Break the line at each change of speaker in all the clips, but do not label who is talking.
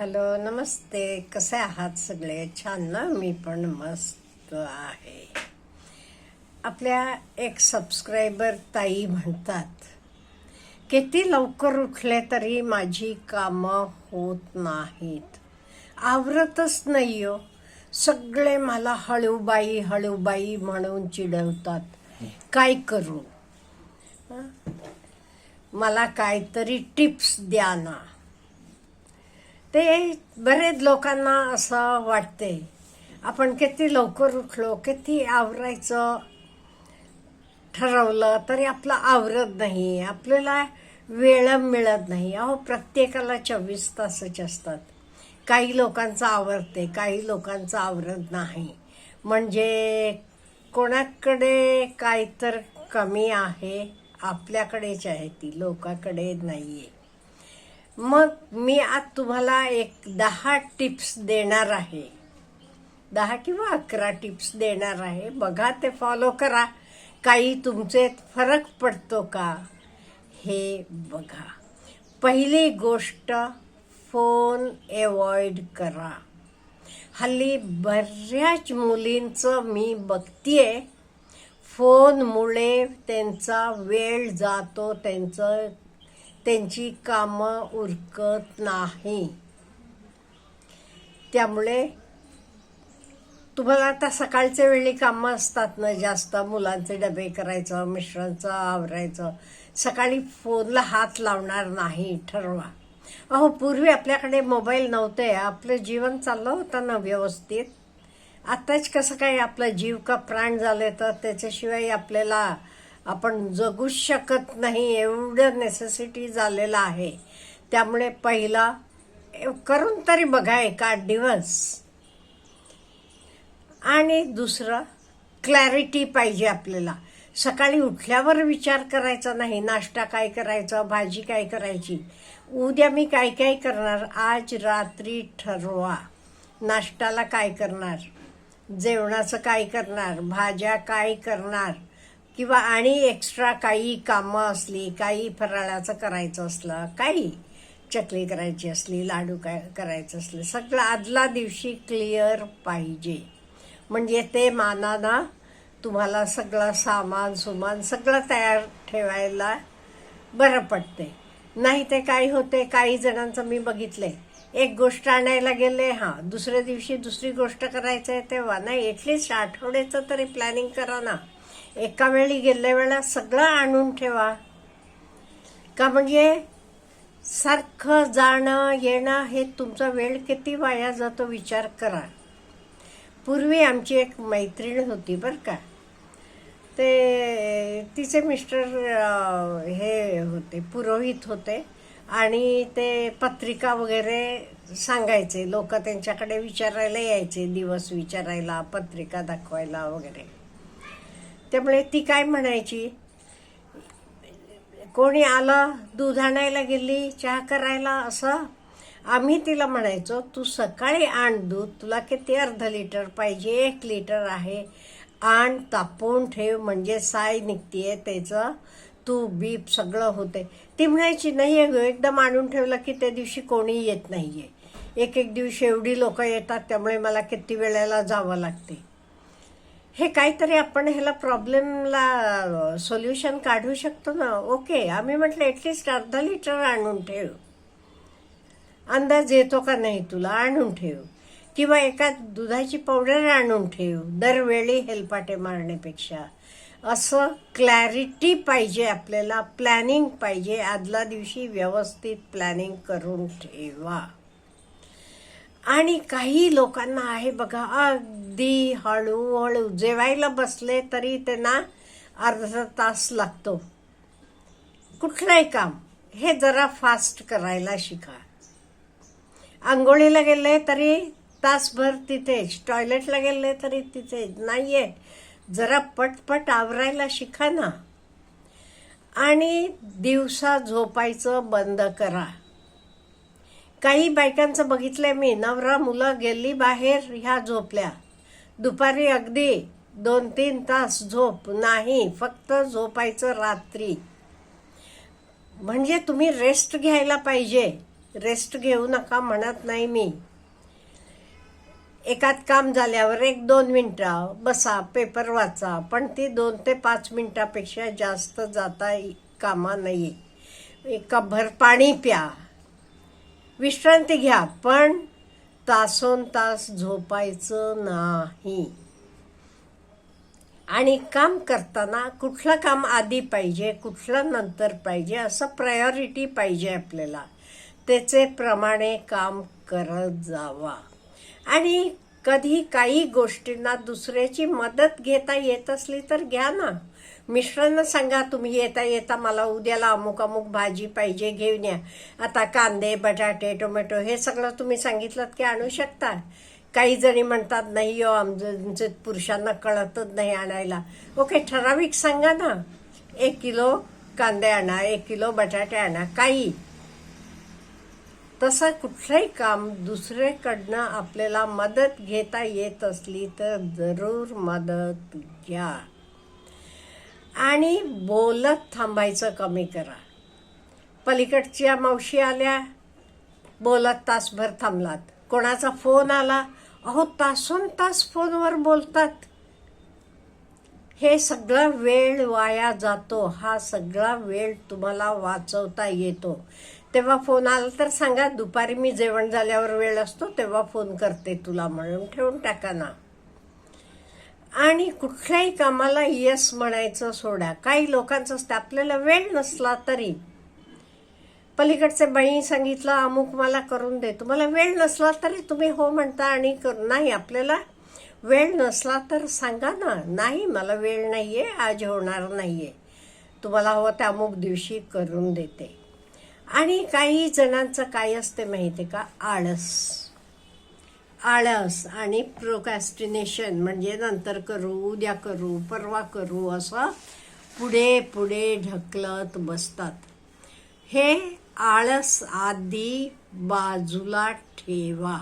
Hello नमस्ते. कसे आहात सगळे? छान ना? मी पण मस्त आहे. आपल्या एक सबस्क्रायबर ताई म्हणतात किती लवकर उठले तरी माझी कामं होत नाहीत. आवरतच नाही हो. सगळे मला हळूबाई हळूबाई म्हणून चिडवतात. काय करू? मला काहीतरी टिप्स द्या ना. ते बरेच लोकांना असं वाटते आपण किती लवकर उठलो किती आवरायचं ठरवलं तरी आपलं आवरत नाही. आपल्याला वेळ मिळत नाही. अहो प्रत्येकाला चोवीस तासच असतात. काही लोकांचं आवरते काही लोकांचं आवरत नाही. म्हणजे कोणाकडे काय तर कमी आहे आपल्याकडेच आहे ती लोकांकडे नाही आहे मग मी आज तुम्हाला एक दहा टिप्स देणार आहे. दहा किंवा अकरा टिप्स देणार आहे. बघा ते फॉलो करा. काही तुमचे फरक पडतो का? हे बघा. पहिली गोष्ट फोन एवॉइड करा. हल्ली बऱ्याच मुलींचं मी बघतीये फोनमुळे त्यांचा वेळ जातो त्यांचं त्यांची कामं उरकत नाही. त्यामुळे तुम्हाला आता सकाळच्या वेळी कामं असतात ना जास्त मुलांचे डबे करायचं मिश्रांचं आवरायचं. सकाळी फोनला हात लावणार नाही ठरवा. अहो पूर्वी आपल्याकडे मोबाईल नव्हते आपलं जीवन चाललं होतं ना व्यवस्थित. आत्ताच कसं काय आपला जीव का प्राण झाले तर त्याच्याशिवाय आपल्याला आपण जगूच शकत नाही एवढं नेसेसिटी झालेलं आहे. त्यामुळे पहिला करून तरी बघा एक आठ दिवस. आणि दुसरं क्लॅरिटी पाहिजे आपल्याला. सकाळी उठल्यावर विचार करायचा नाही नाश्ता काय करायचा भाजी काय करायची. उद्या मी काय काय करणार? आज रात्री ठरवा. नाश्त्याला काय करणार? जेवणाचं काय करणार? भाज्या काय करणार? किंवा आणि एक्स्ट्रा काही कामं असली काही फराळाचं करायचं असलं काही चकली करायची असली लाडू काय करायचं असलं सगळं आदला दिवशी क्लिअर पाहिजे. म्हणजे ते मानाना तुम्हाला सगळं सामान सुमान सगळं तयार ठेवायला बरं पडते. नाही ते काय होते काही जणांचं मी बघितले एक गोष्ट आणायला गेले हां दुसऱ्या दिवशी दुसरी गोष्ट करायचं आहे तेव्हा. नाही एटलिस्ट आठवड्याचं तरी प्लॅनिंग करा ना. एका वेळी गेल्या वेळा सगळं आणून ठेवा. का म्हणजे सारखं जाणं येणं हे तुमचा वेळ किती वाया जातो विचार करा. पूर्वी आमची एक मैत्रीण होती बरं का. ते तिचे मिस्टर हे होते पुरोहित होते आणि ते पत्रिका वगैरे सांगायचे. लोक त्यांच्याकडे विचारायला यायचे दिवस विचारायला पत्रिका दाखवायला वगैरे. त्यामुळे ती काय म्हणायची? कोणी आलं दूध आणायला गेली चहा करायला असं? आम्ही तिला म्हणायचो तू सकाळी आण दूध तुला किती अर्ध लिटर पाहिजे? एक लिटर आहे. आण तापवून ठेव म्हणजे साय निघतीये त्याचं. तू बीप सगळं होते ती म्हणायची नाही आहे एकदम आणून ठेवलं की त्या दिवशी कोणी येत नाही आहे एक एक दिवशी एवढी लोक येतात त्यामुळे मला किती वेळेला जावं लागते हे काहीतरी आपण ह्याला प्रॉब्लेमला सोल्युशन काढू शकतो ना? ओके आम्ही म्हटलं ॲटलिस्ट अर्धा लिटर आणून ठेव. अंदाज येतो का नाही तुला? आणून ठेव. किंवा एका दुधाची पावडर आणून ठेव दरवेळी हेलपाटे मारण्यापेक्षा. असं क्लॅरिटी पाहिजे आपल्याला प्लॅनिंग पाहिजे. आदल्या दिवशी व्यवस्थित प्लॅनिंग करून ठेवा. आणि काही लोकांना आहे बघा अगदी हळूहळू जेवायला बसले तरी त्यांना अर्धा तास लागतो. कुठलंही काम हे जरा फास्ट करायला शिका. आंघोळीला गेले तरी तासभर तिथेच टॉयलेटला गेले तरी तिथेच नाहीये. जरा पटपट आवरायला शिका ना. आणि दिवसा झोपायचं बंद करा. काही बायकांचं बघितलंय मी. नवरा मुलं गेली बाहेर ह्या झोपल्या. दुपारी अगदी दोन तीन तास झोप नाही फक्त झोपायचं रात्री. म्हणजे तुम्ही रेस्ट घ्यायला पाहिजे. रेस्ट घेऊ नका म्हणत नाही मी. एकात काम झाल्यावर एक दोन मिनटं बसा पेपर वाचा पण ती दोन ते पाच मिनटापेक्षा जास्त जाता कामा नाही एक भर पाणी प्या. विश्रांती घ्या पण तासोन तास झोपायचं नाही. आणि काम करताना कुठलं काम आधी पाहिजे कुठलं नंतर पाहिजे असं प्रायोरिटी पाहिजे आपल्याला. त्याचे प्रमाणे काम करत जावा. आणि कधी काही गोष्टींना दुसऱ्याची मदत घेता येत असली तर घ्या ना. मिश्रांना सांगा तुम्ही येता येता मला उद्याला अमुक अमुक भाजी पाहिजे घेऊन या. आता कांदे बटाटे टोमॅटो हे सगळं तुम्ही सांगितलं की आणू शकता. काही जणी म्हणतात नाही हो आमचं पुरुषांना कळतच नाही आणायला. ओके ठराविक सांगा ना. एक किलो कांदे आणा एक किलो बटाटे आणा काही. तसं कुठलंही काम दुसऱ्याकडनं आपल्याला मदत घेता येत असली तर जरूर मदत घ्या. आणि बोलत थांबायचं कमी करा. पलीकडच्या मावशी आल्या बोलत तासभर थांबलात. कोणाचा फोन आला? अहो तासून तास फोनवर बोलतात. हे सगळा वेळ वाया जातो. हा सगळा वेळ तुम्हाला वाचवता येतो. तेव्हा फोन आला तर सांगा दुपारी मी जेवण झाल्यावर वेळ असतो तेव्हा फोन करते तुला म्हणून ठेवून टाका ना. आणि कुठल्याही कामाला यस म्हणायचं सोडा. काही लोकांचं असतं आपल्याला वेळ नसला तरी. पलीकडचे बाई सांगितलं अमुक मला करून दे. तुम्हाला वेळ नसला तरी तुम्ही हो म्हणता आणि कर. नाही आपल्याला वेळ नसला तर सांगा ना नाही मला वेळ नाही आहे आज होणार नाही आहे तुम्हाला हवं त्या अमुक दिवशी करून देते. आणि काही जणांचं काय असते माहिती का? आळस. आळस आणि प्रोकॅस्टिनेशन म्हणजे नंतर करू उद्या करू परवा करू असं पुढे पुढे ढकलत बसतात. हे आळस आधी बाजूला ठेवा.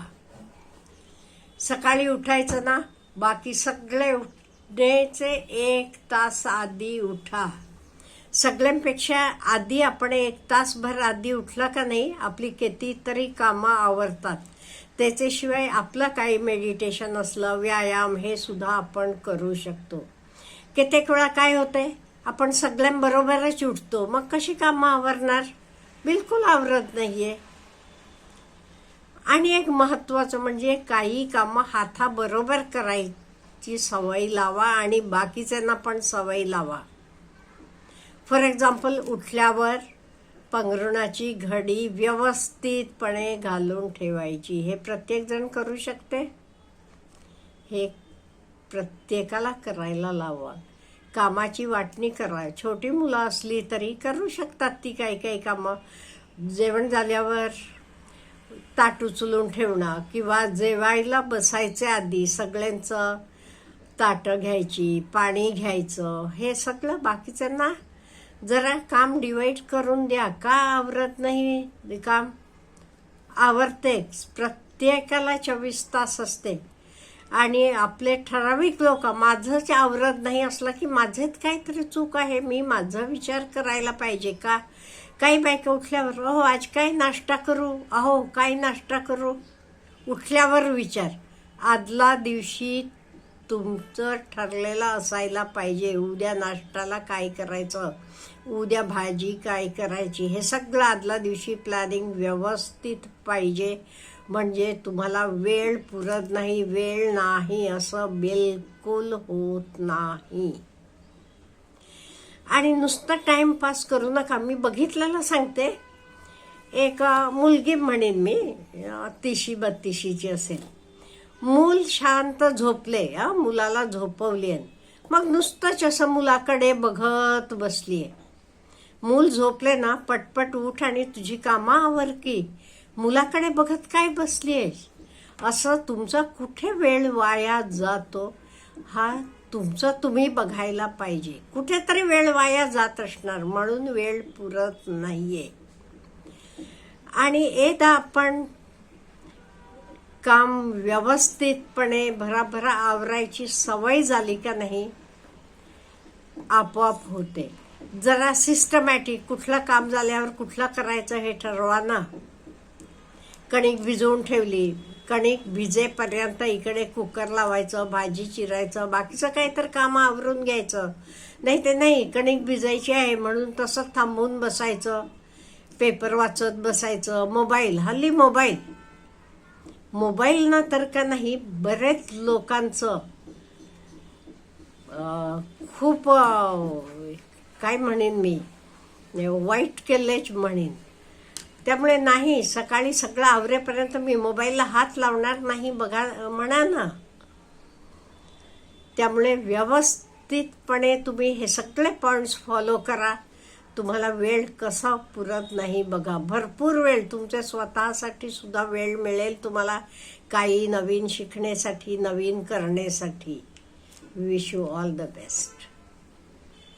सकाळी उठायचं ना? बाकी सगळे उठण्याचे एक तास आधी उठा. सगळ्यांपेक्षा आधी आपण एक तासभर आधी उठला का नाही आपली कितीतरी कामं आवरतात. त्याच्याशिवाय आपलं काही मेडिटेशन असलं व्यायाम हे सुद्धा आपण करू शकतो. कित्येक वेळा काय होतंय आपण सगळ्यांबरोबरच उठतो. मग कशी कामं आवरणार? बिलकुल आवरत नाहीये. आणि एक महत्वाचं म्हणजे काही कामं हाताबरोबर करायची सवय लावा आणि बाकीच्यांना पण सवय लावा. फॉर एक्झाम्पल उठल्यावर पंघरुणाची घडी व्यवस्थितपणे घालून ठेवायची. हे प्रत्येकजण करू शकते? हे प्रत्येकाला करायला लावा. कामाची वाटणी करा. छोटी मुलं असली तरी करू शकतात ती काही काही कामं. जेवण झाल्यावर ताट उचलून ठेवणं किंवा जेवायला बसायचे आधी सगळ्यांचं ताटं घ्यायची पाणी घ्यायचं हे सगळं बाकीच्यांना जरा काम डिवाईड करून द्या. का आवरत नाही काम? आवरतेच प्रत्येकाला चोवीस तास असते. आणि आपले ठराविक लोक माझंच आवरत नाही असलं की माझेच काहीतरी चूक आहे. मी माझा विचार करायला पाहिजे का? काही बायका उठल्यावर अहो आज काय नाश्ता करू? अहो काय नाश्ता करू? उठल्यावर विचार. आदला दिवशी तुमचं ठरलेलं असायला पाहिजे. उद्या नाश्त्याला काय करायचं? उद्या भाजी काय करायची? हे सगळं आदला दिवशी प्लॅनिंग व्यवस्थित पाहिजे. म्हणजे तुम्हाला वेळ पुरत नाही वेळ नाही असं बिलकुल होत नाही. आणि नुसतं टाइमपास करू नका. मी बघितलेलं सांगते. एक मुलगी म्हणेन मी तिशी बत्तीशीची असेल. मूल शांत झोपले हा मुलाला झोपवली मग नुसतंच असं मुलाकडे बघत बसलीये. मूल झोपले ना पटपट उठ आणि तुझी कामं आवर की मुलाकडे बघत काय बसलीयस असं तुमचा कुठे वेळ वाया जातो? हा तुमचं तुम्ही बघायला पाहिजे. कुठेतरी वेळ वाया जात असणार म्हणून वेळ पुरत नाहीये. आणि एकदा आपण काम व्यवस्थितपणे भराभरा आवरायची सवय झाली का नाही आपोआप होते. जरा सिस्टमॅटिक कुठलं काम झाल्यावर कुठलं करायचं हे ठरवा ना. कणिक भिजवून ठेवली कणिक भिजेपर्यंत इकडे कुकर लावायचं भाजी चिरायचं बाकीचं काही तर कामं आवरून घ्यायचं. नाही ते नाही कणिक भिजायची आहे म्हणून तसं थांबून बसायचं पेपर वाचत बसायचं मोबाईल हल्ली मोबाईल. मोबाईल ना तर का नाही बरेच लोकांचं खूप काय म्हणेन मी वाईट केलेच म्हणेन. त्यामुळे नाही सकाळी सगळं आवरेपर्यंत मी मोबाईलला हात लावणार नाही बघा म्हणा ना. त्यामुळे व्यवस्थितपणे तुम्ही हे सगळे पॉईंट्स फॉलो करा. तुम्हाला वेळ कसा पुरत नाही बघा. भरपूर वेळ. तुमच्या स्वतःसाठी सुद्धा वेळ मिळेल तुम्हाला काही नवीन शिकण्यासाठी नवीन करण्यासाठी. Wish you all the best